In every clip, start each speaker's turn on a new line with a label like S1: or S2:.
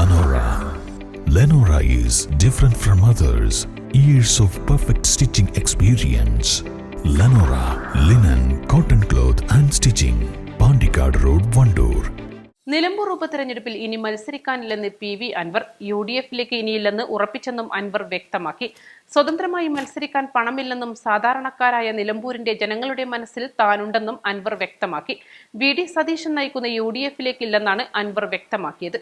S1: Lenora. Lenora is different from others. Years of perfect stitching experience. Lenora linen, cotton cloth and stitching. Pandikad Road, Vandoor.
S2: Nilambur ഉപതെരഞ്ഞെടുപ്പിൽ ഇനി മത്സരിക്കാനില്ലെന്ന് P V Anvar U D എഫിലേക്ക് ഇനിയില്ലെന്ന് ഉറപ്പിച്ചെന്നും അൻവർ വ്യക്തമാക്കി സ്വതന്ത്രമായി മത്സരിക്കാൻ പണമില്ലെന്നും സാധാരണക്കാരായ നിലമ്പൂരിന്റെ ജനങ്ങളുടെ മനസ്സിൽ താനുണ്ടെന്നും അൻവർ വ്യക്തമാക്കി വി ഡി സതീശൻ നയിക്കുന്ന യു ഡി എഫിലേക്കില്ലെന്നാണ് അൻവർ വ്യക്തമാക്കിയത്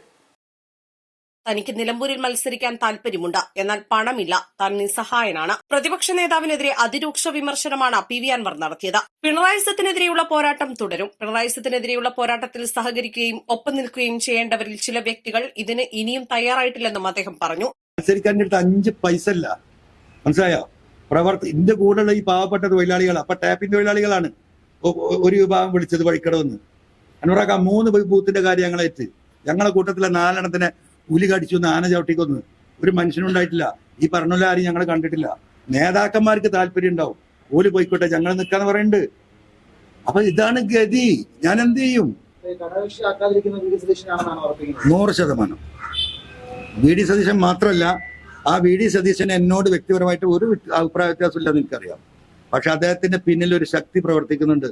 S3: തനിക്ക് നിലമ്പൂരിൽ മത്സരിക്കാൻ താൽപര്യമുണ്ട് എന്നാൽ പണമില്ല. താൻ നിസ്സഹായനാണ്. പ്രതിപക്ഷ നേതാവിനെതിരെ അതിരൂക്ഷ വിമർശനമാണ് പി വി അൻവർ നടത്തിയത്. പിണറായി സത്തിനെതിരെയുള്ള പോരാട്ടം തുടരും. പിണറായി സത്തിനെതിരെയുള്ള പോരാട്ടത്തിൽ സഹകരിക്കുകയും ഒപ്പം നിൽക്കുകയും ചെയ്യേണ്ടവരിൽ ചില വ്യക്തികൾ ഇതിന് ഇനിയും തയ്യാറായിട്ടില്ലെന്നും അദ്ദേഹം പറഞ്ഞു.
S4: അഞ്ച് പൈസ ഇല്ല മനസ്സിലായോ? പ്രവർത്തി ഇന്റെ കൂടെയുള്ള ഈ പാവപ്പെട്ട തൊഴിലാളികൾ അപ്പൊ ടാപ്പിംഗ് തൊഴിലാളികളാണ്. ഒരു വിഭാഗം വിളിച്ചത് വഴിക്കടവെന്ന്. അനുറാക്ക മൂന്ന് ബൂത്തിന്റെ കാര്യം ഞങ്ങളേറ്റ് ഞങ്ങളുടെ കൂട്ടത്തിലെ നാലെണ്ണത്തിനെ പുലി കടിച്ചു എന്ന് ആന ചവിട്ടിക്കൊന്ന്. ഒരു മനുഷ്യനുണ്ടായിട്ടില്ല ഈ പറഞ്ഞ ആരും ഞങ്ങൾ കണ്ടിട്ടില്ല. നേതാക്കന്മാർക്ക് താല്പര്യം ഉണ്ടാവും. ഓൽ പോയിക്കോട്ടെ ഞങ്ങൾ നിൽക്കാന്ന് പറയുന്നുണ്ട് അപ്പൊ ഇതാണ് ഗതി. ഞാൻ എന്ത് ചെയ്യും? നൂറ് ശതമാനം. വി ഡി സതീശൻ മാത്രമല്ല ആ വി ഡി സതീശൻ എന്നോട് വ്യക്തിപരമായിട്ട് ഒരു അഭിപ്രായ വ്യത്യാസമില്ലെന്ന് എനിക്കറിയാം. പക്ഷെ അദ്ദേഹത്തിന്റെ പിന്നിൽ ഒരു ശക്തി പ്രവർത്തിക്കുന്നുണ്ട്.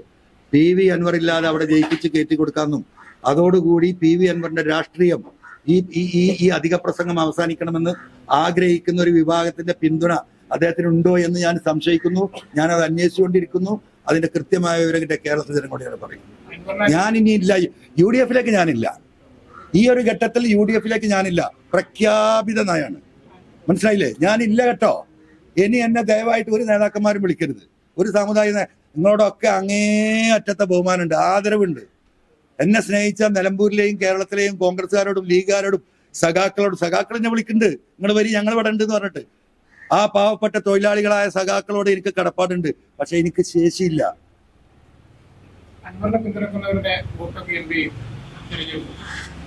S4: പി വി അൻവർ ഇല്ലാതെ അവിടെ ജയിപ്പിച്ച് കയറ്റി കൊടുക്കാമെന്നും അതോടുകൂടി പി വി അൻവറിന്റെ രാഷ്ട്രീയം ഈ ഈ ഈ അധിക പ്രസംഗം അവസാനിക്കണമെന്ന് ആഗ്രഹിക്കുന്ന ഒരു വിഭാഗത്തിന്റെ പിന്തുണ അദ്ദേഹത്തിന് ഉണ്ടോ എന്ന് ഞാൻ സംശയിക്കുന്നു. ഞാൻ അത് അന്വേഷിച്ചുകൊണ്ടിരിക്കുന്നു. അതിന്റെ കൃത്യമായ വിവരങ്ങളുടെ കേരളത്തിൽ ജനങ്ങളോട് ഞാൻ പറയും. ഞാൻ ഇനി ഇല്ല. യു ഡി എഫിലേക്ക് ഞാനില്ല. ഈ ഒരു ഘട്ടത്തിൽ യു ഡി എഫിലേക്ക് ഞാനില്ല. പ്രഖ്യാപിത നയാണ് മനസ്സിലായില്ലേ? ഞാനില്ല കേട്ടോ. ഇനി എന്നെ ദയവായിട്ട് ഒരു നേതാക്കന്മാരും വിളിക്കരുത്. ഒരു സമുദായ നേ- നിങ്ങളോടൊക്കെ അങ്ങേ അറ്റത്തെ ബഹുമാനമുണ്ട്. ആദരവുണ്ട്. എന്നെ സ്നേഹിച്ച നിലമ്പൂരിലെയും കേരളത്തിലെയും കോൺഗ്രസ്സുകാരോടും ലീഗുകാരോടും സഖാക്കളോടും സഖാക്കൾ എന്നെ വിളിക്കുന്നുണ്ട്. നിങ്ങൾ വരി ഞങ്ങൾ ഇവിടെ ഉണ്ട് എന്ന് പറഞ്ഞിട്ട്. ആ പാവപ്പെട്ട തൊഴിലാളികളായ സഖാക്കളോട് എനിക്ക് കടപ്പാടുണ്ട്. പക്ഷെ എനിക്ക് ശേഷിയില്ല.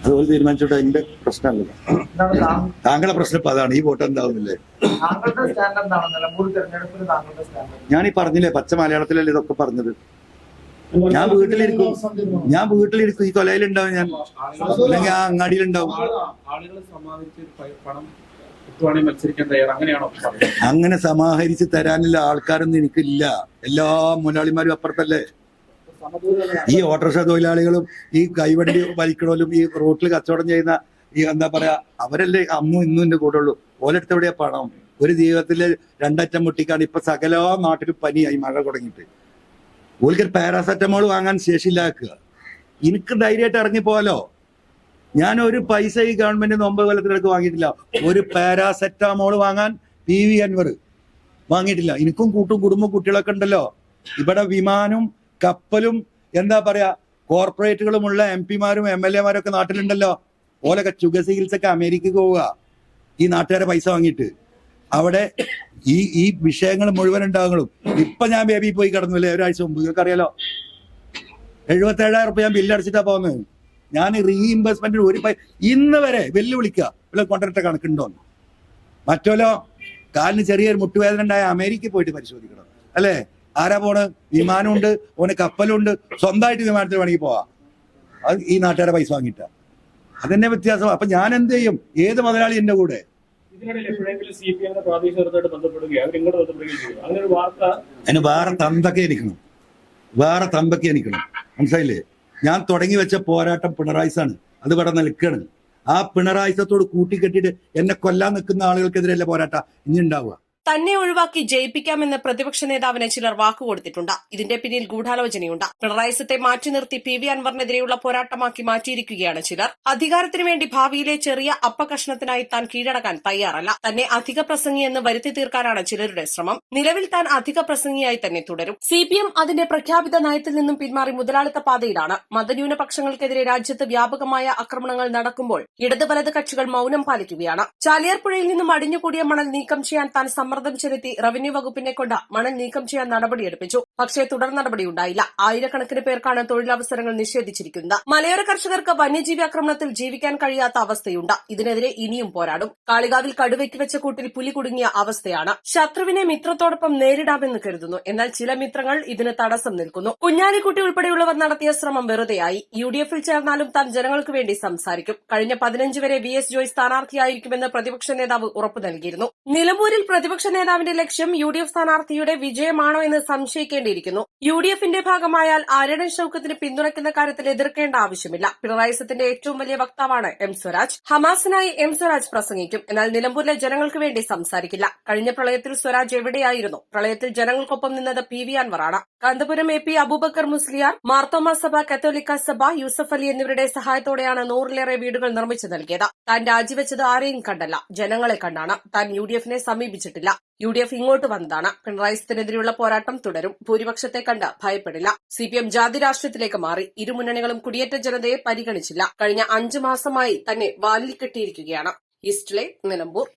S4: അതുപോലെ തീരുമാനിച്ചോട്ടെ എന്റെ പ്രശ്നമല്ല. താങ്കളുടെ പ്രശ്നം ഇപ്പൊ അതാണ് ഈ വോട്ട് എന്താവുന്നില്ലേ? ഞാൻ ഈ പറഞ്ഞില്ലേ പച്ച മലയാളത്തിലല്ലേ ഇതൊക്കെ പറഞ്ഞത്? ഞാൻ വീട്ടിലിരിക്കും. ഞാൻ വീട്ടിലിരിക്കും. ഈ കൊലയിലുണ്ടാവും ഞാൻ. അല്ലെങ്കിൽ ആ അങ്ങാടിയിലുണ്ടാവും. അങ്ങനെ സമാഹരിച്ച് തരാനുള്ള ആൾക്കാരൊന്നും എനിക്കില്ല. എല്ലാ മുതലാളിമാരും അപ്പുറത്തല്ലേ? ഈ ഓട്ടോറിക്ഷ തൊഴിലാളികളും ഈ കൈവണ്ടി വലിക്കണോലും ഈ റോട്ടിൽ കച്ചവടം ചെയ്യുന്ന ഈ എന്താ പറയാ അവരല്ലേ അന്നും ഇന്നും എന്റെ കൂടെ ഉള്ളൂ. ഓലെടുത്തെവിടെയാ പണം? ഒരു ജീവിതത്തിലെ രണ്ടറ്റം മുട്ടിക്കാണ് ഇപ്പൊ സകല നാട്ടിലും പനിയായി മഴ തുടങ്ങിയിട്ട്. ഓൽക്ക് പാരാസെറ്റമോൾ വാങ്ങാൻ ശേഷിയില്ലാക്കുക എനിക്ക് ധൈര്യമായിട്ട് ഇറങ്ങി പോകാലോ ഞാൻ ഒരു പൈസ ഈ ഗവൺമെന്റ് ഒമ്പത് കൊല്ലത്തിനടുക്ക് വാങ്ങിയിട്ടില്ല. ഒരു പാരാസെറ്റാമോൾ വാങ്ങാൻ പി വി അൻവർ വാങ്ങിയിട്ടില്ല. എനിക്കും കൂട്ടും കുടുംബ കുട്ടികളൊക്കെ ഉണ്ടല്ലോ. ഇവിടെ വിമാനവും കപ്പലും എന്താ പറയാ കോർപ്പറേറ്റുകളുമുള്ള എം പിമാരും എം എൽ എമാരും ഒക്കെ നാട്ടിലുണ്ടല്ലോ. ഓലൊക്കെ ചുഖ ചികിത്സക്ക് അമേരിക്കക്ക് പോവുക. ഈ നാട്ടുകാരെ പൈസ വാങ്ങിയിട്ട്. അവിടെ ഈ ഈ വിഷയങ്ങൾ മുഴുവൻ ഉണ്ടാകും. ഇപ്പൊ ഞാൻ ബേബി പോയി കിടന്നില്ലേ ഒരാഴ്ച മുമ്പ്. നിങ്ങൾക്ക് അറിയാലോ എഴുപത്തി ഏഴായിരം റുപ്യ ഞാൻ ബില്ല് അടച്ചിട്ടാ പോകുന്നത് ഞാൻ റീഇംബേഴ്സ്മെന്റിന് ഒരു ഇന്ന് വരെ വെല്ലുവിളിക്കുക ഇവിടെ കൊണ്ടിട്ട കണക്കുണ്ടോ മറ്റോലോ കാലിന് ചെറിയൊരു മുട്ടുവേദന ഉണ്ടായ അമേരിക്കയിൽ പോയിട്ട് പരിശോധിക്കണം. അല്ലേ? ആരാ പോണ്? വിമാനമുണ്ട് ഓന് കപ്പലുണ്ട്. സ്വന്തമായിട്ട് വിമാനത്തിൽ വേണമെങ്കിൽ പോവാ. അത് ഈ നാട്ടുകാരെ പൈസ വാങ്ങിയിട്ട. അതെന്നെ വ്യത്യാസം. അപ്പൊ ഞാൻ എന്ത് ചെയ്യും? ഏത് മുതലാളി എന്റെ കൂടെ? അതിന് വേറെ തന്തൊക്കെ എനിക്കണം. വേറെ തന്തൊക്കെ എനിക്കണം. മനസ്സിലായില്ലേ? ഞാൻ തുടങ്ങി വെച്ച പോരാട്ടം പിണറായിസാണ്. അത് ഇവിടെ നിൽക്കണം ആ പിണറായിസത്തോട് കൂട്ടിക്കെട്ടിയിട്ട് എന്നെ കൊല്ലാൻ നിൽക്കുന്ന ആളുകൾക്കെതിരെയല്ല പോരാട്ടം? ഇനി ഉണ്ടാവുക.
S3: തന്നെ ഒഴിവാക്കി ജയിപ്പിക്കാമെന്ന് പ്രതിപക്ഷ നേതാവിന് ചിലർ വാക്കുകൊടുത്തിട്ടുണ്ട് ഇതിന്റെ പിന്നിൽ ഗൂഢാലോചനയുണ്ട്. പിണറായി സത്തെ മാറ്റി നിർത്തി പി വി അൻവറിനെതിരെയുള്ള പോരാട്ടമാക്കി മാറ്റിയിരിക്കുകയാണ് ചിലർ. അധികാരത്തിനു വേണ്ടി ഭാവിയിലെ ചെറിയ അപ്പകഷ്ണത്തിനായി താൻ കീഴടക്കാൻ തയ്യാറല്ല. തന്നെ അധിക പ്രസംഗിയെന്ന് വരുത്തി തീർക്കാനാണ് ചിലരുടെ ശ്രമം. നിലവിൽ താൻ അധിക പ്രസംഗിയായി തന്നെ തുടരും. സി പി എം അതിന്റെ പ്രഖ്യാപിത നയത്തിൽ നിന്നും പിന്മാറി മുതലാളിത്ത പാതയിലാണ്. മതന്യൂനപക്ഷങ്ങൾക്കെതിരെ രാജ്യത്ത് വ്യാപകമായ ആക്രമണങ്ങൾ നടക്കുമ്പോൾ ഇടത് വലത് കക്ഷികൾ മൌനം പാലിക്കുകയാണ്. ചാലിയാർപ്പുഴയിൽ നിന്നും അടിഞ്ഞുകൂടിയ മണൽ നീക്കം ചെയ്യാൻ താൻ സമ്മർദ്ദം സമ്മർദ്ദം ചെലുത്തി റവന്യൂ വകുപ്പിനെ കൊണ്ട് മണൽ നീക്കം ചെയ്യാൻ നടപടിയെടുപ്പിച്ചു. പക്ഷേ തുടർ നടപടിയുണ്ടായില്ല. ആയിരക്കണക്കിന് പേർക്കാണ് തൊഴിലവസരങ്ങൾ നിഷേധിച്ചിരിക്കുന്നത്. മലയോര കർഷകർക്ക് വന്യജീവി ആക്രമണത്തിൽ ജീവിക്കാൻ കഴിയാത്ത അവസ്ഥയുണ്ട്. ഇതിനെതിരെ ഇനിയും പോരാടും. കാളികാവിൽ കടുവയ്ക്ക് വെച്ച കൂട്ടിൽ പുലി കുടുങ്ങിയ അവസ്ഥയാണ്. ശത്രുവിനെ മിത്രത്തോടൊപ്പം നേരിടാമെന്ന് കരുതുന്നു. എന്നാൽ ചില മിത്രങ്ങൾ ഇതിന് തടസ്സം നിൽക്കുന്നു. കുഞ്ഞാലിക്കുട്ടി ഉൾപ്പെടെയുള്ളവർ നടത്തിയ ശ്രമം വെറുതെയായി. യു ഡി എഫിൽ ചേർന്നാലും താൻ ജനങ്ങൾക്ക് വേണ്ടി സംസാരിക്കും. കഴിഞ്ഞ പതിനഞ്ച് വരെ വി എസ് ജോയ് സ്ഥാനാർത്ഥിയായിരിക്കുമെന്ന് പ്രതിപക്ഷ നേതാവ് ഉറപ്പു നൽകിയിരുന്നു. നിലമ്പൂരിൽ പ്രതിപക്ഷ നേതാവിന്റെ ലക്ഷ്യം യു ഡി എഫ് സ്ഥാനാർത്ഥിയുടെ വിജയമാണോ എന്ന് സംശയിക്കേണ്ടിയിരിക്കുന്നു. യു ഡി എഫിന്റെ ഭാഗമായാൽ ആര്യടൻ ഷൌക്കത്തിന് പിന്തുണയ്ക്കുന്ന കാര്യത്തിൽ എതിർക്കേണ്ട ആവശ്യമില്ല. പിണറായി സത്തിന്റെ ഏറ്റവും വലിയ വക്താവാണ് എം സ്വരാജ്. ഹമാസിനായി എം സ്വരാജ് പ്രസംഗിക്കും. എന്നാൽ നിലമ്പൂരിലെ ജനങ്ങൾക്ക് വേണ്ടി സംസാരിക്കില്ല. കഴിഞ്ഞ പ്രളയത്തിൽ സ്വരാജ് എവിടെയായിരുന്നു? പ്രളയത്തിൽ ജനങ്ങൾക്കൊപ്പം നിന്നത് പി വി അൻവറാണ്. കാന്തപുരം എ പി അബൂബക്കർ മുസ്ലിയാർ മാർത്തോമ സഭ കത്തോലിക്ക സഭ യൂസഫ് അലി എന്നിവരുടെ സഹായത്തോടെയാണ് നൂറിലേറെ വീടുകൾ നിർമ്മിച്ചു നൽകിയത്. താൻ രാജിവെച്ചത് ആരെയും കണ്ടല്ല ജനങ്ങളെ കണ്ടാണ്. താൻ യു ഡി എഫിനെ സമീപിച്ചിട്ടില്ല. യു ഡി എഫ് ഇങ്ങോട്ട് വന്നതാണ്. പിണറായി സത്തിനെതിരെയുള്ള പോരാട്ടം തുടരും. ഭൂരിപക്ഷത്തെ കണ്ട് ഭയപ്പെടില്ല. സി പി എം ജാതി രാഷ്ട്രീയത്തിലേക്ക് മാറി. ഇരുമുന്നണികളും കുടിയേറ്റ ജനതയെ പരിഗണിച്ചില്ല. കഴിഞ്ഞ അഞ്ചു മാസമായി തന്നെ വാലിൽ കെട്ടിയിരിക്കുകയാണ്. East line Nilambur.